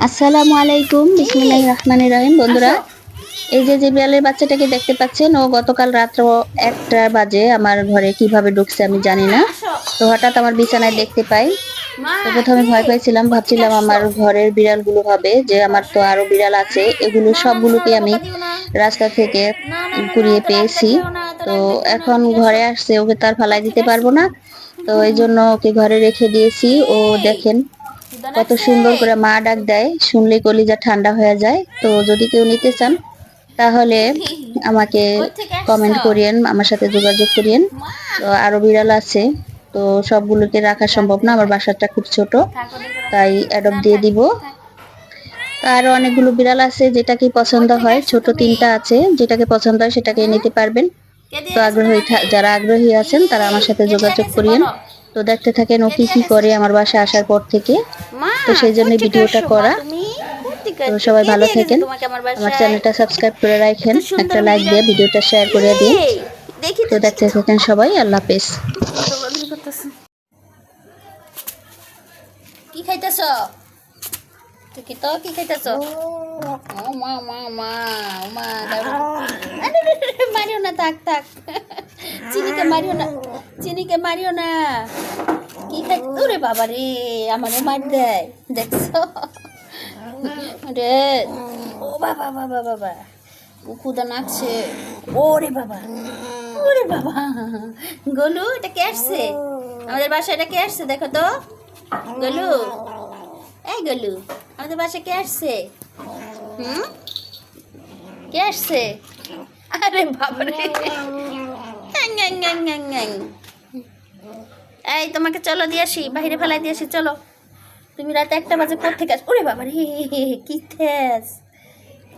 আসসালামু আলাইকুম বিসমিল্লাহির রহমানির রহিম বন্ধুরা এই যে যে বিড়ালের বাচ্চাটাকে দেখতে পাচ্ছেন ও গতকাল রাত্র একটা বাজে আমার ঘরে কীভাবে ঢুকছে আমি জানি না তো হঠাৎ আমার বিছানায় দেখতে পাই তো প্রথমে ভয় পাইছিলাম ভাবছিলাম আমার ঘরের বিড়ালগুলো হবে যে আমার তো আরও বিড়াল আছে এগুলো সবগুলোকে আমি রাস্তা থেকে কুড়িয়ে পেয়েছি তো এখন ঘরে আসছে ওকে তার ফালাই দিতে পারব না তো এই জন্য ওকে ঘরে রেখে দিয়েছি ও দেখেন কত সুন্দর করে মা ডাক দেয়, শুনলে কলিজা ঠান্ডা হয়ে যায়। তো যদি কেউ নিতে চান, তাহলে আমাকে কমেন্ট করিয়েন, আমার সাথে যোগাযোগ করিয়েন। তো আরও বিড়াল আছে, তো সবগুলোকে রাখা সম্ভব না, আমার বাসাটা খুব ছোট, তাই অ্যাডপ্ট দিয়ে দিব। আরও অনেকগুলো বিড়াল আছে যেটাকে পছন্দ হয়, ছোট তিনটা আছে, যেটাকে পছন্দ হয় সেটাকে নিতে পারবেন। তো আগ্রহী যারা আগ্রহী আছেন, তারা আমার সাথে যোগাযোগ করিয়েন। তো দেখতে থাকেন ও কি কি করে আমার বাসায় আসার পর থেকে। তো সেই জন্য ভিডিওটা করা। তো সবাই ভালো থাকেন। আমার চ্যানেলটা সাবস্ক্রাইব করে রাখেন। একটা লাইক দিয়ে ভিডিওটা শেয়ার করে দিন। তো দেখতে থাকেন সবাই আল্লাহ হাফেজ। কি খাইতেছ? কি তো কি খাইতেছ? মা মা মা মা দাঁড়াও। আরে, রে, রে, রে, মারিও না থাক থাক। চিনিকে মারিও না। চিনিকে মারিও না। কি খাই ওরে বাবা রে, আমারে মার দেয়, দেখছ? রে, ও বাবা বাবা বাবা, ও ক্ষুদা নাচছে ওরে বাবা ওরে বাবা, গলু, এটা কে আসছে? আমাদের বাসায় এটা কে আসছে, দেখো তো। গলু, এই গলু, আমাদের বাসায় কে আসছে? হুম? কে আসছে? আরে বাবা এই, তোমাকে চলো দিয়ে আসি বাইরে ফেলাই দিয়ে আসি, চলো। তুমি রাতে একটা বাজে কোথেকে আস ওরে বাবা রে কি থেস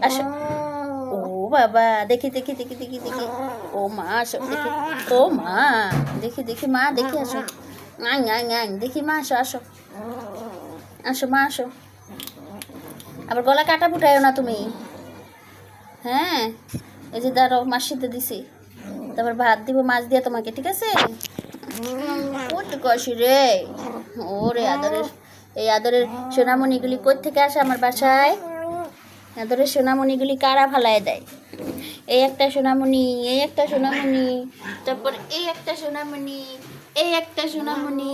আসো। ও বাবা, দেখি দেখি দেখি দেখি দেখি। ও মা, আসো, দেখি। ও মা, দেখি দেখি মা, দেখি আসো। আং আং আং, দেখি মা, আসো আসো। আসো মা, আসো। আবার গলা কাটা ফুটাইও না তুমি। হ্যাঁ এই যে দাঁড়ো মাসিতে দিছি। তারপর ভাত দিব, মাছ দিয়ে তোমাকে, ঠিক আছে? ওটু কষি রে? ওরে আদরের, এই আদরের সোনামণিগুলি থেকে আসে আমার বাসায়? আদরের সোনামণিগুলি কারা ফালায় দেয়? এই একটা সোনামণি, এই একটা সোনামণি, তারপর এই একটা সোনামণি, এই একটা সোনামণি,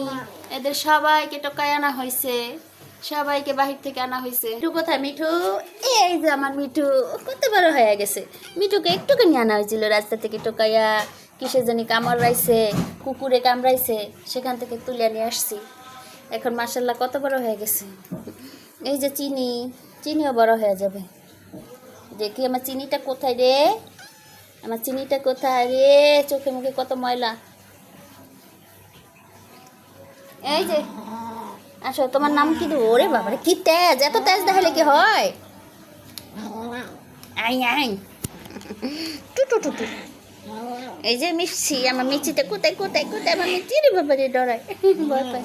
এদের সবাইকে টোকায় আনা হয়েছে সবাইকে বাহির থেকে আনা হয়েছে মিঠু কোথায় মিঠু? এই যে আমার মিঠু, কত বড় হয়ে গেছে। মিঠুকে একটুখানি আনা হয়েছিল রাস্তা থেকে টোকাইয়া। কিসে জানি কামড়াইছে কুকুরে কামড়াইছে, সেখান থেকে তুলে নিয়ে আসছি। এখন মার্শাল্লাহ কত বড় হয়ে গেছে। এই যে চিনি, চিনিও বড় হয়ে যাবে। দেখি আমার চিনিটা কোথায় রে? আমার চিনিটা কোথায় রে? চোখে মুখে কত ময়লা। এই যে, আসো, তোমার নাম কি দেবো? ওরে বাবারে, কি তেজ, এত তেজ দেখালে কি হয়? আই আই। টু টু টু টু এই যে মিষ্টি, আমার মিষ্টিটা কোথায় কোথায় কোথায় আমার মিষ্টি রে বাবারে ডরায়। ভয় পায়।